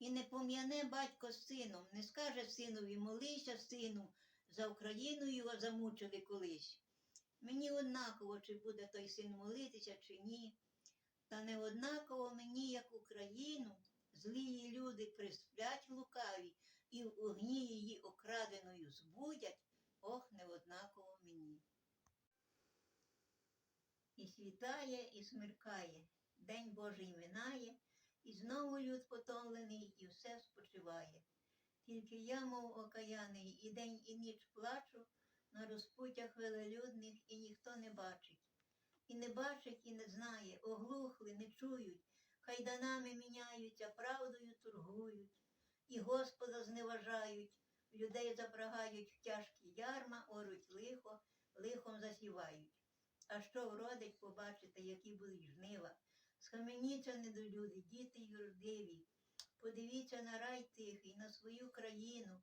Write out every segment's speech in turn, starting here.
І не пом'яне батько з сином, не скаже синові, молися, сину, за Україну його замучили колись. Мені однаково, чи буде той син молитися, чи ні. Та не однаково мені, як Україну, злії люди присплять лукаві і в огні її окраденою збудять, ох, не однаково мені. І світає, і смеркає, день Божий минає, і знову люд потомлений, і все спочиває. Тільки я, мов окаяний, і день, і ніч плачу на розпуттях велелюдних, і ніхто не бачить. І не бачить, і не знає, оглухли, не чують, кайданами міняються, правдою торгують, і Господа зневажають, людей запрагають в тяжкі ярма, оруть лихо, лихом засівають. А що вродить, побачите, які будуть жнива. Схаменіться недолюди, діти юрдиві. Подивіться на рай тихий, на свою країну.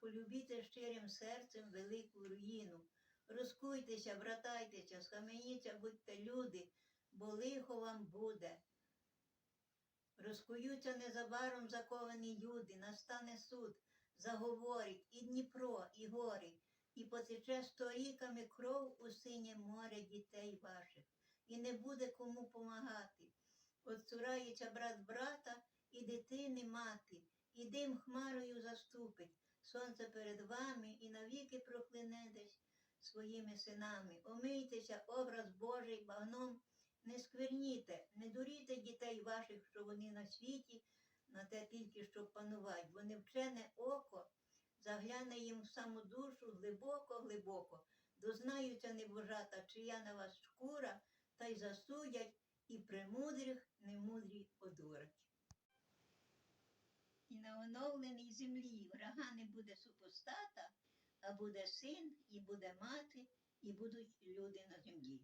Полюбіте щирим серцем велику руїну. Розкуйтеся, братайтеся, схаменіться, будьте люди, бо лихо вам буде. Розкуються незабаром заковані люди, настане суд, заговорить і Дніпро, і гори, і потече сторіками кров у синє море дітей ваших, і не буде кому помагати. Отцурається брат брата і дитини мати, і дим хмарою заступить, сонце перед вами і навіки проклинетесь своїми синами. Омийтеся, образ Божий багном, не скверніте, не дуріте дітей ваших, що вони на світі, на те тільки, щоб панувати, бо невчене око загляне їм в саму душу глибоко-глибоко, дознаються небожата, чия на вас шкура, та й засудять, і премудрих немудрі одурать. І на оновленій землі врага не буде супостата, а буде син, і буде мати, і будуть люди на землі.